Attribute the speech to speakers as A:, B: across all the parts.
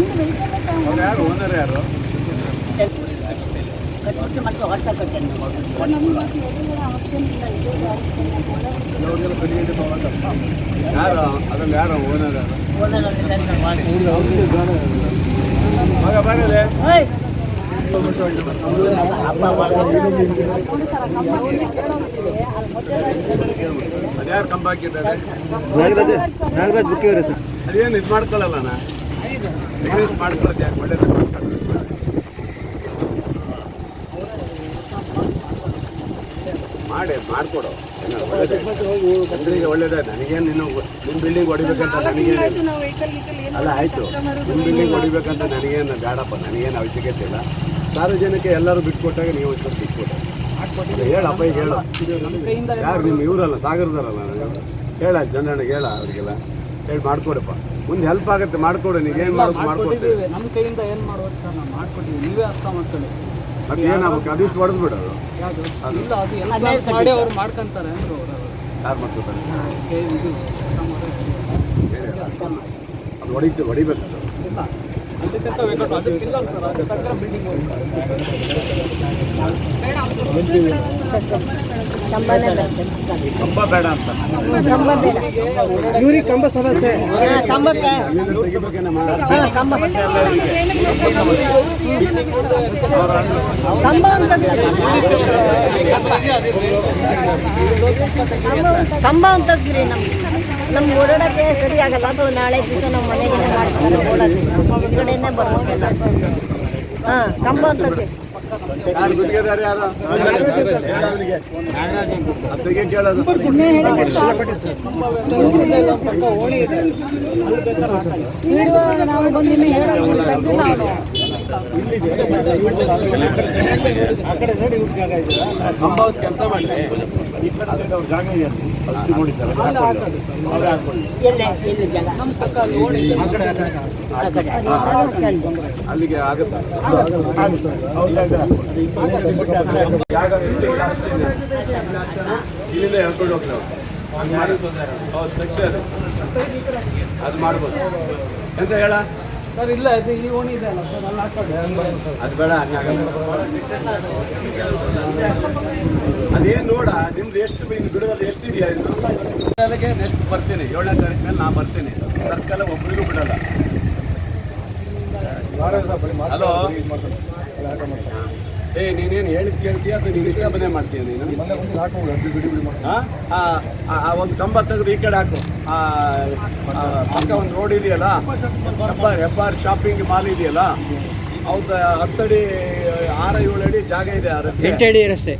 A: ಒಂದು ವೆಹಿಕಲ್
B: ಮತ್ತೆ ಕಟ್ಟೆ
A: ಆಪ್ಷನ್ ಇಲ್ಲ ಇದು
C: ಯಾರು ಅದ್ರಲ್ಲಿ ಯಾರು ಓನರ್ ಯಾರು ಮಗ ಬರಲೆ ಅದ್ಯಾರು ಕಂಬ ಹಾಕಿದ್ದಾರೆ
D: ನಾಗರಾಜ್ ನಾಗರಾಜ್ ಬುಕ್ಕಿಯವರೇ ಸರ್
C: ಅದೇನು ಇದು ಮಾಡ್ಕೊಳ್ಳಲ್ಲ ನಾ ರಿಕ್ವೆಸ್ಟ್ ಯಾಕೆ ಮಾಡ್ಕೊಳ್ಳಿ ಮಾಡಿ ಮಾಡ್ಕೊಡು. ಜನರಿಗೆ ಒಳ್ಳೇದೇ. ನನಗೇನು ನಿನ್ನ ನಿಮ್ಮ ಬಿಲ್ಡಿಂಗ್ ಹೊಡಿಬೇಕಂತ ನನಗೇನು ಅಲ್ಲ ಆಯಿತು. ನಿಮ್ಮ ಬಿಲ್ಡಿಂಗ್ ಹೊಡಿಬೇಕಂತ ನನಗೇನು ಬೇಡಪ್ಪ. ನನಗೇನು ಅವಶ್ಯಕತೆ ಇಲ್ಲ. ಸಾರ್ವಜನಿಕ ಎಲ್ಲರೂ ಬಿಟ್ಕೊಟ್ಟಾಗ ನೀವು ಒಂಚೂರು ಬಿಟ್ಕೊಟ್ಟ ಹೇಳಪ್ಪ ಈಗ ಹೇಳು. ಯಾರು ನಿಮ್ಮ ಇವರಲ್ಲ? ಸಾಗರದಲ್ಲ ಹೇಳ ಜನರಿಗೆ ಹೇಳ ಅವರಿಗೆಲ್ಲ. ಹೇಳಿ ಮಾಡ್ಕೊಡಪ್ಪ. ಮುಂದೆ ಹೆಲ್ಪ್ ಆಗುತ್ತೆ ಮಾಡ್ಕೊಡು ಏನು ಮಾಡೋದು ಮಾಡ್ಕೊಡ್ತೀವಿ.
E: ನಮ್ಮ ಕೈಯಿಂದ ಏನು ಮಾಡೋದು ಸರ್ ನಾವು ಮಾಡ್ಕೊಟ್ಟಿವಿ ನೀವೇ ಅರ್ಥ ಮಾಡ್ಕೊಳ್ಳಿ.
C: ಅದು ಏನಾಗಬೇಕು? ಅದಿಷ್ಟು ಹೊಡೆದು
E: ಯಾವುದು? ಇಲ್ಲ ಅದು ಎಲ್ಲ ಮಾಡಿ ಅವ್ರು ಮಾಡ್ಕೊಂತಾರೆ ಅಂದ್ರು ಅವರು
C: ಯಾರು ಮಾಡ್ಕೊತಾರೆ. ಅದು ಹೊಡಿತು ಹೊಡಿಬೇಕು ಕಂಬ ಬೇಡ ಅಂತ
D: ಇವ್ರಿಗೆ ಕಂಬ ಸಮಸ್ಯೆ.
B: ಕಂಬ ಅಂತದ್ರಿ ನಮ್ಗೆ. ನಮ್ಗೆ ಓಡಾಡೋಕ್ಕೆ ಸರಿ ಆಗಲ್ಲ. ಅದು ನಾಳೆ ದಿವಸ ನಮ್ಮ ಮನೆಗೆ ಮಾಡ್ಕೊಂಡು ಓಡಾಡ್ತೀವಿ. ಹೊರಗಡೆನೇ ಬರ್ಬೇಕಲ್ಲ ಹಾಂ ಕಂಬ
A: ಅಂತಕ್ಕೆ ನಾವು ಬಂದಿನ ಹೇಳೋದು
C: ಕೆಲಸ ಕಡೆ ಜಾಗ ನೋಡಿ ಸರ್ ಹಾಕೊಳ್ಳಿ. ಅಲ್ಲಿಗೆ ಆಗುತ್ತೆ ಹೇಳ್ಕೊಂಡು ಅದು ಮಾಡ್ಬೋದು ಎಂತ ಹೇಳ
E: ಸರ್ ಇಲ್ಲ ಅದು ಈ ಓಣಿ ಇದೆ ಅಲ್ಲ ಸರ್ ಅಲ್ಲಿ ಹಾಕೊಳ್ಳಿ
C: ಅದು ಬೇಡ ಅದೇನು ನೋಡ ನಿಮ್ದು ಎಷ್ಟು ಇನ್ನು ಬಿಡುಗಡೆ ಎಷ್ಟು ಇದೆಯಾ ಇದು? ನೆಕ್ಸ್ಟ್ ಬರ್ತೀನಿ. ಏಳನೇ ತಾರೀಕು ಮೇಲೆ ನಾ ಬರ್ತೀನಿ. ಸರ್ಕಲ್ ಒಬ್ಬರಿಗೂ ಬಿಡಲ್ಲ. ಹಲೋ? ಏ ನೀನೇನು ಹೇಳಿದ್ ಕೇಳ್ತೀಯ ಅಥವಾ ನೀನು ಇಷ್ಟ ಮನೆ ಮಾಡ್ತೀಯ ನೀನು? ಹಾಂ ಆ, ಆ, ಒಂದು ಕಂಬ ತೆಗೆದು ಈ ಕಡೆ ಹಾಕು. ಆ, ಪಕ್ಕ ಒಂದು ರೋಡ್ ಇದೆಯಲ್ಲ? ಎಫ್ ಆರ್ ಶಾಪಿಂಗ್ ಮಾಲ್ ಇದೆಯಲ್ಲ? ಅವ್ರ ಹತ್ತಡಿ ಆರ ಏಳು ಅಡಿ ಜಾಗ ಇದೆ ಆ ರಸ್ತೆ.
D: ಎಂಟಡಿ ರಸ್ತೆ.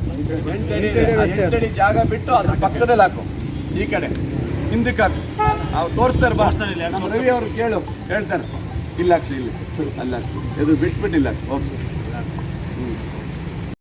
C: ಎಂಟಡಿ ಜಾಗ ಬಿಟ್ಟು ಅದ್ರ ಪಕ್ಕದಲ್ಲಿ ಹಾಕು. ಈ ಕಡೆ. ಹಿಂದಕ್ಕೆ ಹಾಕು. ಅವ್ರು ತೋರಿಸ್ತಾರೆ ಇಲ್ಲ ನಮ್ಮ ರವಿ ಅವ್ರು ಕೇಳು. ಹೇಳ್ತಾರೆ. ಇಲ್ಲ ಹಾಕ್ಸಿ ಇಲ್ಲಿ. ಅಲ್ಲ ಹಾಕ್ಸಿ ಇದು ಬಿಟ್ಬಿಟ್ಟಿಲ್ಲ ಹೋಗ್ಸಿ.